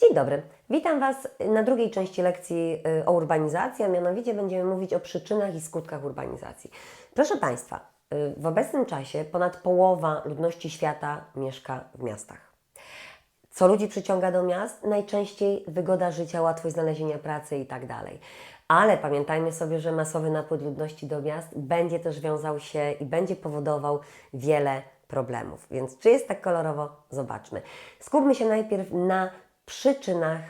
Dzień dobry. Witam Was na drugiej części lekcji y, o urbanizacji, a mianowicie będziemy mówić o przyczynach i skutkach urbanizacji. Proszę Państwa, y, w obecnym czasie ponad połowa ludności świata mieszka w miastach. Co ludzi przyciąga do miast? Najczęściej wygoda życia, łatwość znalezienia pracy i tak. Ale pamiętajmy sobie, że masowy napływ ludności do miast będzie też wiązał się i będzie powodował wiele problemów. Więc czy jest tak kolorowo? Zobaczmy. Skupmy się najpierw na przyczynach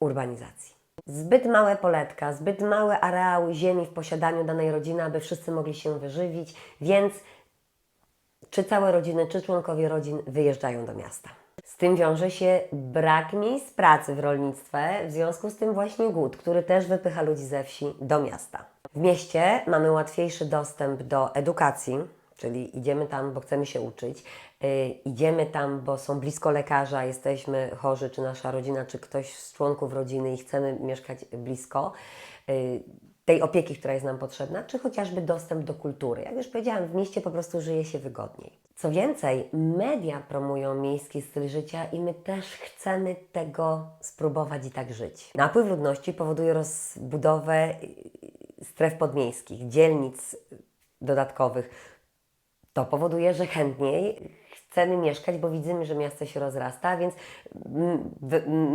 urbanizacji. Zbyt małe poletka, zbyt mały areał ziemi w posiadaniu danej rodziny, aby wszyscy mogli się wyżywić, więc czy całe rodziny, czy członkowie rodzin wyjeżdżają do miasta. Z tym wiąże się brak miejsc pracy w rolnictwie, w związku z tym właśnie głód, który też wypycha ludzi ze wsi do miasta. W mieście mamy łatwiejszy dostęp do edukacji, czyli idziemy tam, bo chcemy się uczyć, yy, idziemy tam, bo są blisko lekarza, jesteśmy chorzy, czy nasza rodzina, czy ktoś z członków rodziny i chcemy mieszkać blisko. Yy, tej opieki, która jest nam potrzebna, czy chociażby dostęp do kultury. Jak już powiedziałam, w mieście po prostu żyje się wygodniej. Co więcej, media promują miejski styl życia i my też chcemy tego spróbować i tak żyć. Napływ ludności powoduje rozbudowę y, stref podmiejskich, dzielnic dodatkowych. To powoduje, że chętniej chcemy mieszkać, bo widzimy, że miasto się rozrasta, więc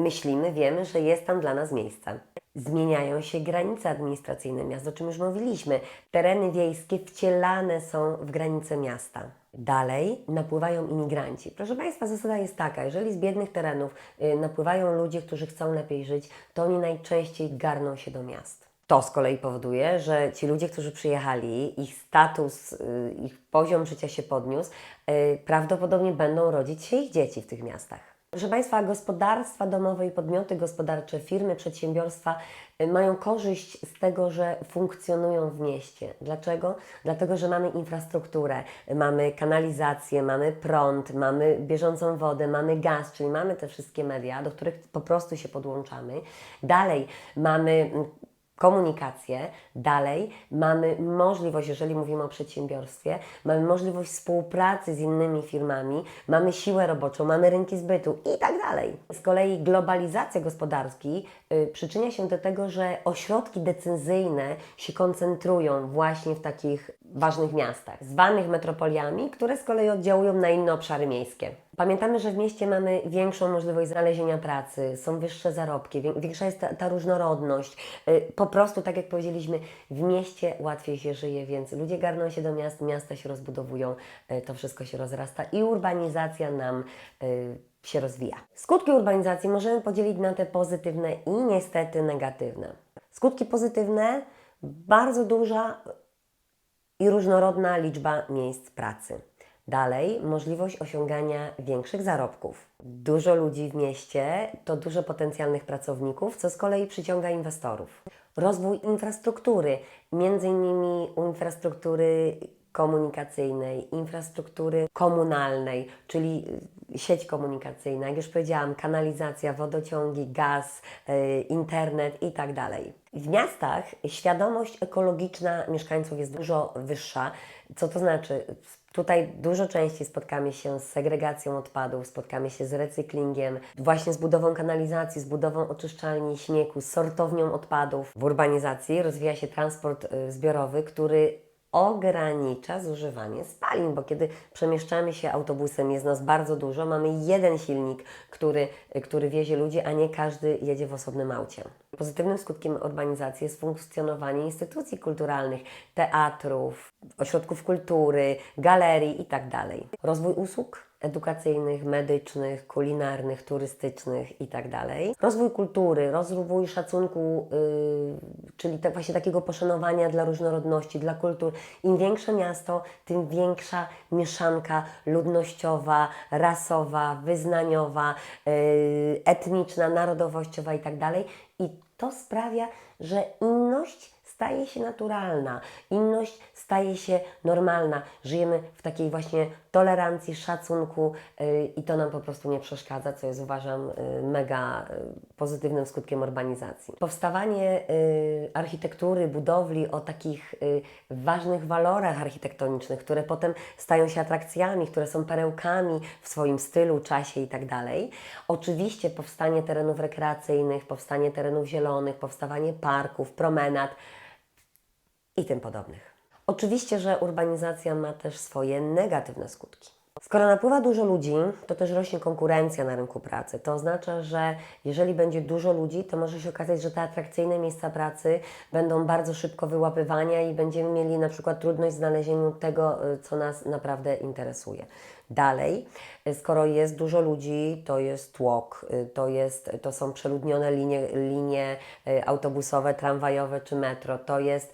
myślimy, wiemy, że jest tam dla nas miejsce. Zmieniają się granice administracyjne miast, o czym już mówiliśmy. Tereny wiejskie wcielane są w granice miasta. Dalej napływają imigranci. Proszę Państwa, zasada jest taka, jeżeli z biednych terenów y, napływają ludzie, którzy chcą lepiej żyć, to oni najczęściej garną się do miast. To z kolei powoduje, że ci ludzie, którzy przyjechali, ich status, y, ich poziom życia się podniósł, y, prawdopodobnie będą rodzić się ich dzieci w tych miastach. Proszę Państwa, gospodarstwa domowe i podmioty gospodarcze, firmy, przedsiębiorstwa y, mają korzyść z tego, że funkcjonują w mieście. Dlaczego? Dlatego, że mamy infrastrukturę, mamy kanalizację, mamy prąd, mamy bieżącą wodę, mamy gaz, czyli mamy te wszystkie media, do których po prostu się podłączamy. Dalej mamy mm, komunikację. Dalej mamy możliwość, jeżeli mówimy o przedsiębiorstwie, mamy możliwość współpracy z innymi firmami, mamy siłę roboczą, mamy rynki zbytu i tak dalej. Z kolei globalizacja gospodarki y, przyczynia się do tego, że ośrodki decyzyjne się koncentrują właśnie w takich ważnych miastach, zwanych metropoliami, które z kolei oddziałują na inne obszary miejskie. Pamiętamy, że w mieście mamy większą możliwość znalezienia pracy, są wyższe zarobki, wię- większa jest ta, ta różnorodność. Y, Po prostu, tak jak powiedzieliśmy, w mieście łatwiej się żyje, więc ludzie garną się do miast, miasta się rozbudowują, y, to wszystko się rozrasta i urbanizacja nam y, się rozwija. Skutki urbanizacji możemy podzielić na te pozytywne i niestety negatywne. Skutki pozytywne, bardzo duża i różnorodna liczba miejsc pracy. Dalej, możliwość osiągania większych zarobków. Dużo ludzi w mieście to dużo potencjalnych pracowników, co z kolei przyciąga inwestorów. Rozwój infrastruktury, między innymi infrastruktury komunikacyjnej, infrastruktury komunalnej, czyli y, sieć komunikacyjna, jak już powiedziałam, kanalizacja, wodociągi, gaz, y, internet i tak. W miastach świadomość ekologiczna mieszkańców jest dużo wyższa. Co to znaczy? Tutaj dużo częściej spotkamy się z segregacją odpadów, spotkamy się z recyklingiem, właśnie z budową kanalizacji, z budową oczyszczalni śmiegu, z sortownią odpadów. W urbanizacji rozwija się transport y, zbiorowy, który ogranicza zużywanie spalin, bo kiedy przemieszczamy się autobusem, jest nas bardzo dużo, mamy jeden silnik, który, który wiezie ludzi, a nie każdy jedzie w osobnym aucie. Pozytywnym skutkiem urbanizacji jest funkcjonowanie instytucji kulturalnych, teatrów, ośrodków kultury, galerii itd. Rozwój usług edukacyjnych, medycznych, kulinarnych, turystycznych itd. Rozwój kultury, rozwój szacunku, yy, czyli tak właśnie takiego poszanowania dla różnorodności, dla kultur. Im większe miasto, tym większa mieszanka ludnościowa, rasowa, wyznaniowa, yy, etniczna, narodowościowa itd. I to sprawia, że inność staje się naturalna, inność staje się normalna. Żyjemy w takiej właśnie tolerancji, szacunku y, i to nam po prostu nie przeszkadza, co jest uważam y, mega y, pozytywnym skutkiem urbanizacji. Powstawanie architektury, budowli o takich ważnych walorach architektonicznych, które potem stają się atrakcjami, które są perełkami w swoim stylu, czasie i tak. Oczywiście powstanie terenów rekreacyjnych, powstanie terenów zielonych, powstawanie parków, promenad i tym podobnych. Oczywiście, że urbanizacja ma też swoje negatywne skutki. Skoro napływa dużo ludzi, to też rośnie konkurencja na rynku pracy. To oznacza, że jeżeli będzie dużo ludzi, to może się okazać, że te atrakcyjne miejsca pracy będą bardzo szybko wyłapywania i będziemy mieli na przykład trudność w znalezieniu tego, y, co nas naprawdę interesuje. Dalej, y, skoro jest dużo ludzi, to jest tłok, y, to, jest, to są przeludnione linie, linie y, autobusowe, tramwajowe czy metro, to, jest,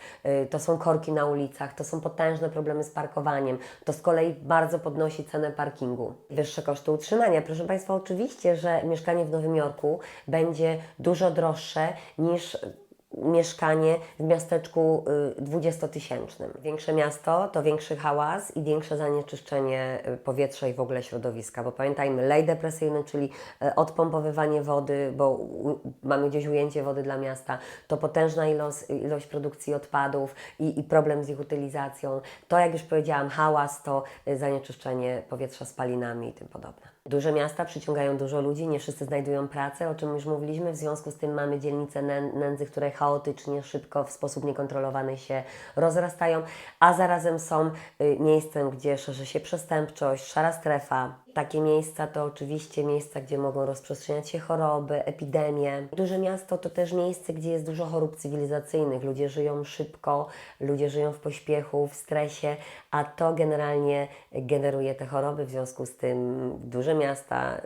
to są korki na ulicach, to są potężne problemy z parkowaniem, to z kolei bardzo podnosi cenę parkingu. Wyższe koszty utrzymania. Proszę Państwa, oczywiście, że mieszkanie w Nowym Jorku będzie dużo droższe niż mieszkanie w miasteczku y, dwudziestotysięcznym. Większe miasto to większy hałas i większe zanieczyszczenie y, powietrza i w ogóle środowiska, bo pamiętajmy, lej depresyjny, czyli y, odpompowywanie wody, bo mamy gdzieś ujęcie wody dla miasta, to potężna ilość, ilość produkcji odpadów i, i problem z ich utylizacją. To, jak już powiedziałam, hałas to zanieczyszczenie powietrza spalinami i tym podobne. Duże miasta przyciągają dużo ludzi, nie wszyscy znajdują pracę, o czym już mówiliśmy, w związku z tym mamy dzielnice nę- nędzy, które chaotycznie, szybko, w sposób niekontrolowany się rozrastają, a zarazem są y, miejscem, gdzie szerzy się przestępczość, szara strefa. Takie miejsca to oczywiście miejsca, gdzie mogą rozprzestrzeniać się choroby, epidemie. Duże miasto to też miejsce, gdzie jest dużo chorób cywilizacyjnych. Ludzie żyją szybko, ludzie żyją w pośpiechu, w stresie, a to generalnie generuje te choroby. W związku z tym duże miasta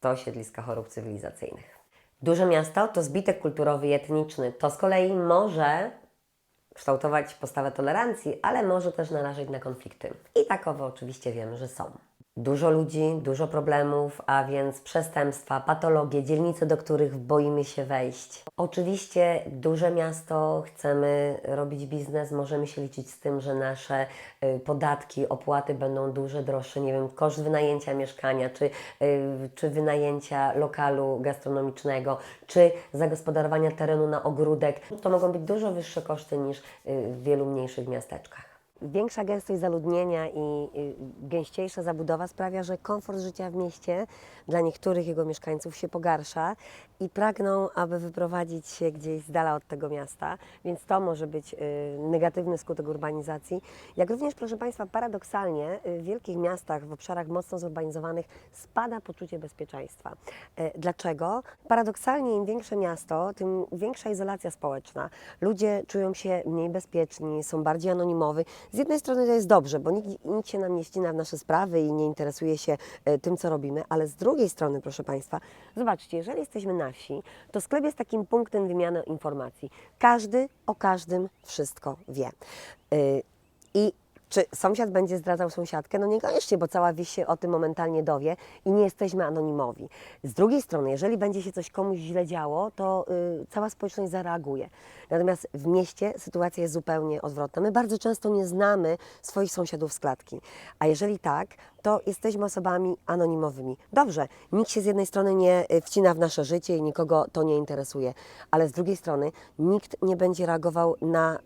to siedliska chorób cywilizacyjnych. Duże miasto to zbitek kulturowy i etniczny. To z kolei może kształtować postawę tolerancji, ale może też narażać na konflikty. I takowe oczywiście wiemy, że są. Dużo ludzi, dużo problemów, a więc przestępstwa, patologie, dzielnice, do których boimy się wejść. Oczywiście duże miasto, chcemy robić biznes, możemy się liczyć z tym, że nasze y, podatki, opłaty będą duże, droższe, nie wiem, koszt wynajęcia mieszkania, czy, y, czy wynajęcia lokalu gastronomicznego, czy zagospodarowania terenu na ogródek. To mogą być dużo wyższe koszty niż y, w wielu mniejszych miasteczkach. Większa gęstość zaludnienia i gęściejsza zabudowa sprawia, że komfort życia w mieście dla niektórych jego mieszkańców się pogarsza i pragną, aby wyprowadzić się gdzieś z dala od tego miasta, więc to może być y, negatywny skutek urbanizacji. Jak również, proszę Państwa, paradoksalnie y, w wielkich miastach, w obszarach mocno zurbanizowanych spada poczucie bezpieczeństwa. E, Dlaczego? Paradoksalnie im większe miasto, tym większa izolacja społeczna. Ludzie czują się mniej bezpieczni, są bardziej anonimowi. Z jednej strony to jest dobrze, bo nikt, nikt się nam nie ścina w nasze sprawy i nie interesuje się e, tym, co robimy, ale z drugiej strony, proszę Państwa, zobaczcie, jeżeli jesteśmy na wsi, to sklep jest takim punktem wymiany informacji. Każdy o każdym wszystko wie. Y, I czy sąsiad będzie zdradzał sąsiadkę? No niekoniecznie, bo cała wieś się o tym momentalnie dowie i nie jesteśmy anonimowi. Z drugiej strony, jeżeli będzie się coś komuś źle działo, to y, cała społeczność zareaguje. Natomiast w mieście sytuacja jest zupełnie odwrotna. My bardzo często nie znamy swoich sąsiadów z klatki, a jeżeli tak, to jesteśmy osobami anonimowymi. Dobrze, nikt się z jednej strony nie y, wcina w nasze życie i nikogo to nie interesuje, ale z drugiej strony nikt nie będzie reagował na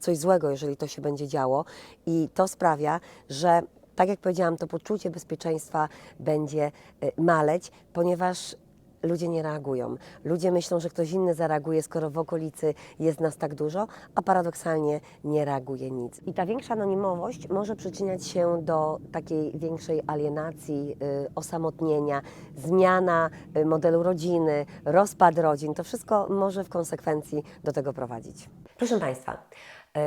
coś złego, jeżeli to się będzie działo. I to sprawia, że tak jak powiedziałam, to poczucie bezpieczeństwa będzie y, maleć, ponieważ ludzie nie reagują. Ludzie myślą, że ktoś inny zareaguje, skoro w okolicy jest nas tak dużo, a paradoksalnie nie reaguje nic. I ta większa anonimowość może przyczyniać się do takiej większej alienacji, y, osamotnienia, zmiana y, modelu rodziny, rozpad rodzin. To wszystko może w konsekwencji do tego prowadzić. Proszę Państwa,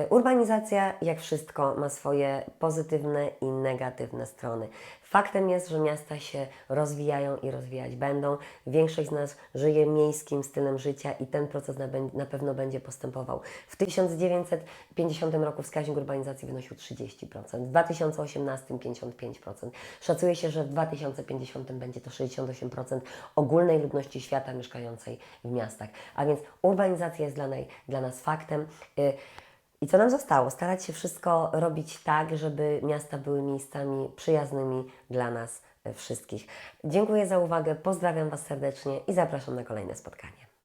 Urbanizacja, jak wszystko, ma swoje pozytywne i negatywne strony. Faktem jest, że miasta się rozwijają i rozwijać będą. Większość z nas żyje miejskim stylem życia i ten proces na, na pewno będzie postępował. W 1950 roku wskaźnik urbanizacji wynosił 30%, w 2018 55%. Szacuje się, że w 2050 będzie to 68% ogólnej ludności świata mieszkającej w miastach. A więc urbanizacja jest dla, dla nas faktem. Y, i co nam zostało? Starać się wszystko robić tak, żeby miasta były miejscami przyjaznymi dla nas e, wszystkich. Dziękuję za uwagę, pozdrawiam Was serdecznie i zapraszam na kolejne spotkanie.